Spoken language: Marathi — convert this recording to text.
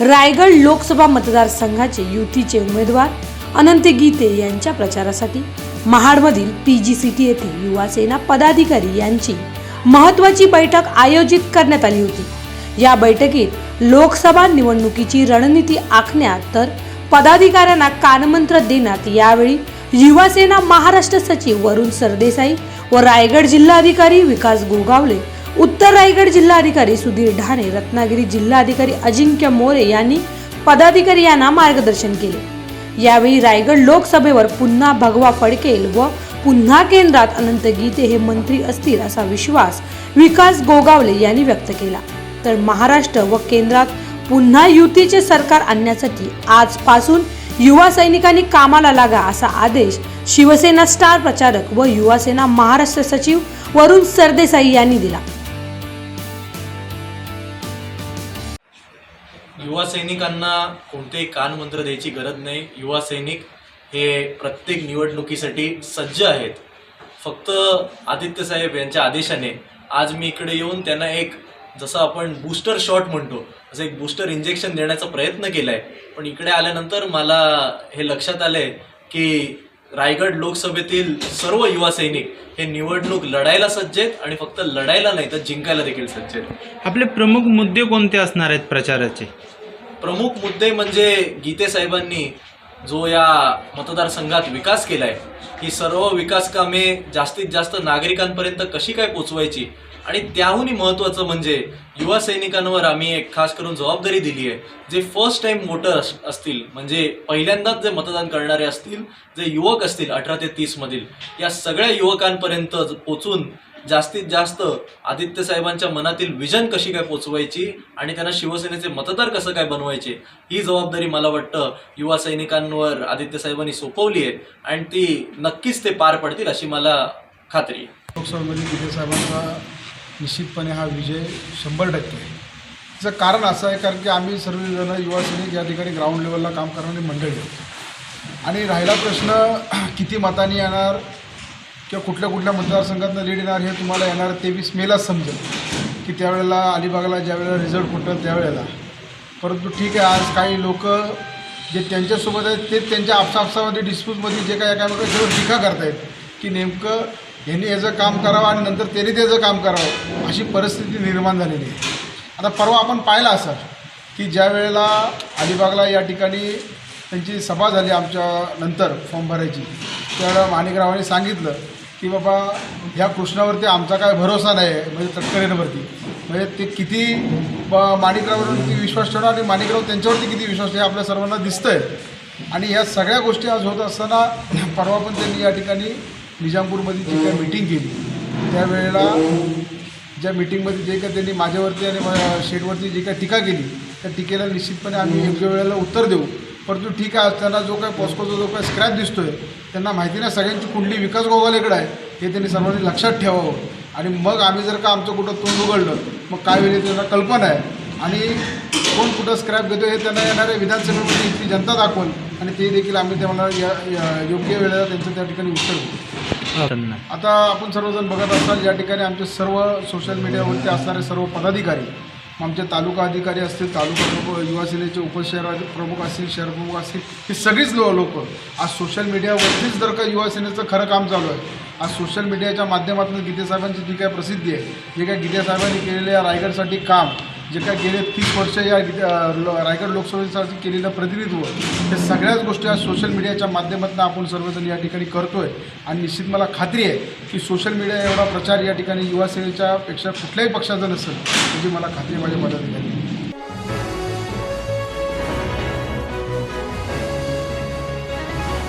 रायगड लोकसभा मतदारसंघाचे युतीचे उमेदवार अनंत गीते यांच्या प्रचारासाठी महाडमधील पी जी सिटी येथे युवासेना पदाधिकारी यांची महत्त्वाची बैठक आयोजित करण्यात आली होती. या बैठकीत लोकसभा निवडणुकीची रणनीती आखण्यात तर पदाधिकाऱ्यांना कानमंत्र देण्यात यावेळी युवासेना महाराष्ट्र सचिव वरुण सरदेसाई व रायगड जिल्हाधिकारी विकास गोगावले उत्तर रायगड जिल्हाधिकारी सुधीर ढाणे रत्नागिरी जिल्हाधिकारी अजिंक्य मोरे यांनी पदाधिकारी यांना मार्गदर्शन केले. यावेळी रायगड लोकसभेवर पुन्हा भगवा फडकेल व पुन्हा केंद्रात अनंत गीते हे मंत्री असतील असा विश्वास विकास गोगावले यांनी व्यक्त केला. तर महाराष्ट्र व केंद्रात पुन्हा युतीचे सरकार आणण्यासाठी आजपासून युवा सैनिकांनी कामाला लागा असा आदेश शिवसेना स्टार प्रचारक व युवासेना महाराष्ट्र सचिव वरुण सरदेसाई यांनी दिला. युवा सैनिकांना कोणतेही कानमंत्र द्यायची गरज नाही. युवा सैनिक हे प्रत्येक निवडणुकीसाठी सज्ज आहेत. फक्त आदित्य साहेब यांच्या आदेशाने आज मी इकडे येऊन त्यांना एक जसं आपण बूस्टर शॉट म्हणतो असं एक बूस्टर इंजेक्शन देण्याचा प्रयत्न केला आहे पण इकडे आल्यानंतर मला हे लक्षात आलं आहे की रायगड लोकसभेतील सर्व युवा सैनिक हे निवडणूक लढायला सज्ज आहेत आणि फक्त लढायला नाही तर जिंकायला देखील सज्ज आहेत. आपले प्रमुख मुद्दे कोणते असणार आहेत प्रचाराचे? प्रमुख मुद्दे म्हणजे गीते साहेबांनी जो या मतदारसंघात विकास केलाय ही सर्व विकास कामे जास्तीत जास्त नागरिकांपर्यंत कशी काय पोचवायची आणि त्याहूनही महत्त्वाचं म्हणजे युवा सैनिकांवर आम्ही एक खास करून जबाबदारी दिली आहे. जे फर्स्ट टाइम वोटर असतील म्हणजे पहिल्यांदाच जे मतदान करणारे असतील जे युवक असतील अठरा ते तीसमधील या सगळ्या युवकांपर्यंत पोचून जास्तीत जास्त आदित्य साहेबांच्या मनातील विजन कशी काय पोचवायची आणि त्यांना शिवसेनेचे मतदार कसं काय बनवायचे ही जबाबदारी मला वाटतं युवा सैनिकांवर आदित्य साहेबांनी सोपवली आहे आणि ती नक्कीच ते पार पडतील अशी मला खात्री आहे. लोकसभेमध्ये विजय साहेबांचा निश्चितपणे हा विजय शंभर टक्के आहे. त्याचं कारण असं आहे कारण की आम्ही सर्वजण युवा सैनिक या ठिकाणी ग्राउंड लेवलला काम करणारी मंडळी आहोत. आणि राहिला प्रश्न किती मतांनी येणार किंवा कुठल्या कुठल्या मतदारसंघातनं लीड येणार हे तुम्हाला येणार तेवीस मेलाच समजेल की त्यावेळेला अलिबागला ज्यावेळेला रिझल्ट फुटेल त्यावेळेला. परंतु ठीक आहे आज काही लोक जे त्यांच्यासोबत आहेत ते त्यांच्या आपसापसामध्ये डिस्प्यूटमध्ये जे काही एकामेकांच्यावर टीका करतायत की नेमकं यांनी याचं काम करावं आणि नंतर त्यांनी त्याचं काम करावं अशी परिस्थिती निर्माण झालेली आहे. आता परवा आपण पाहिलं असं की ज्या वेळेला अलिबागला या ठिकाणी त्यांची सभा झाली आमच्या नंतर फॉर्म भरायची त्यावेळेला माणिकरावांनी सांगितलं की बाबा ह्या कृष्णावरती आमचा काय भरोसा नाही आहे म्हणजे तटकरेंवरती म्हणजे ते किती ब- माणिकरावांवरती विश्वास ठेवणं आणि माणिकराव त्यांच्यावरती किती विश्वास ठेवा आपल्या सर्वांना दिसतंय. आणि या सगळ्या गोष्टी आज होत असताना परवा पण त्यांनी या ठिकाणी निजामपूरमध्ये जी काही मिटिंग केली त्यावेळेला ज्या मिटिंगमध्ये जे काही त्यांनी माझ्यावरती आणि शेडवरती जी काही टीका केली त्या टीकेला निश्चितपणे आम्ही योग्य वेळेला उत्तर देऊ. परंतु ठीक आहे त्यांना जो काही पॉस्कोचा जो काही स्क्रॅच दिसतोय त्यांना माहिती नाही सगळ्यांची कुंडली विकास गोगालेकडे आहे हे त्यांनी सर्वांनी लक्षात ठेवावं. आणि मग आम्ही जर का आमचं कुठं तोंड उघडलं मग काय वेळी त्यांना कल्पना आहे? आणि कोण कुठं स्क्रॅप घेतो हे त्यांना येणाऱ्या विधानसभेमध्ये इथली जनता दाखवून आणि ते देखील आम्ही त्यांना योग्य वेळेला त्यांचं त्या ठिकाणी उत्तर देऊ. आता आपण सर्वजण बघत असाल या ठिकाणी आमचे सर्व सोशल मीडियावरती असणारे सर्व पदाधिकारी आमचे तालुका अधिकारी असतील तालुका प्रमुख युवा सेनेचे उपशहर प्रमुख असतील शहर प्रमुख असतील ही सगळीच लो लोक. आज सोशल मीडियावरतीच जर का युवा सेनेचं खरं काम चालू आहे आज सोशल मीडियाच्या माध्यमातून गीते साहेबांची जी काय प्रसिद्धी आहे जे काय गीते साहेबांनी केलेलं या रायगडसाठी काम जे काय गेले तीस वर्ष या रायगड लोकसभेसाठी केलेलं प्रतिनिधित्व हे सगळ्याच गोष्टी आज सोशल मीडियाच्या माध्यमातून आपण सर्वजण या ठिकाणी करतोय. आणि निश्चित मला खात्री आहे की सोशल मीडिया एवढा प्रचार या ठिकाणी युवासेनेच्या पेक्षा कुठल्याही पक्षाचा नसेल याची मला खात्री माझ्या मदत पदाधिकारी